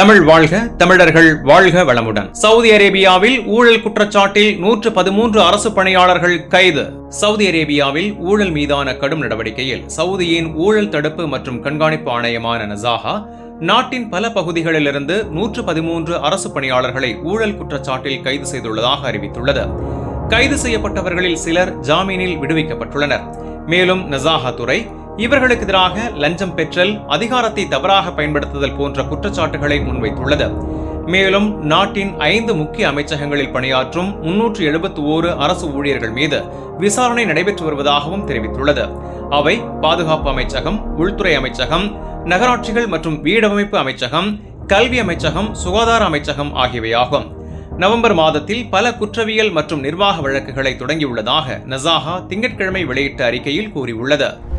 தமிழ் வாழ்க தமிழர்கள் வாழ்க வளமுடன். சவுதி அரேபியாவில் ஊழல் குற்றச்சாட்டில் நூற்று பதிமூன்று அரசு பணியாளர்கள் கைது. சவுதி அரேபியாவில் ஊழல் மீதான கடும் நடவடிக்கையில் சவுதியின் ஊழல் தடுப்பு மற்றும் கண்காணிப்பு ஆணையமான நசாஹா நாட்டின் பல பகுதிகளிலிருந்து நூற்று பதிமூன்று அரசு பணியாளர்களை ஊழல் குற்றச்சாட்டில் கைது செய்துள்ளதாக அறிவித்துள்ளது. கைது செய்யப்பட்டவர்களில் சிலர் ஜாமீனில் விடுவிக்கப்பட்டுள்ளனர். மேலும் நசாஹா துறை இவர்களுக்கு எதிராக லஞ்சம் பெற்றல் அதிகாரத்தை தவறாக பயன்படுத்துதல் போன்ற குற்றச்சாட்டுகளை முன்வைத்துள்ளது. மேலும் நாட்டின் ஐந்து முக்கிய அமைச்சகங்களில் பணியாற்றும் முன்னூற்று எழுபத்தி ஓரு அரசு ஊழியர்கள் மீது விசாரணை நடைபெற்று வருவதாகவும் தெரிவித்துள்ளது. அவை பாதுகாப்பு அமைச்சகம் உள்துறை அமைச்சகம் நகராட்சிகள் மற்றும் வீடமைப்பு அமைச்சகம் கல்வி அமைச்சகம் சுகாதார அமைச்சகம் ஆகியவையாகும். நவம்பர் மாதத்தில் பல குற்றவியல் மற்றும் நிர்வாக வழக்குகளை தொடங்கியுள்ளதாக நசாஹா திங்கட்கிழமை வெளியிட்ட அறிக்கையில் கூறியுள்ளது.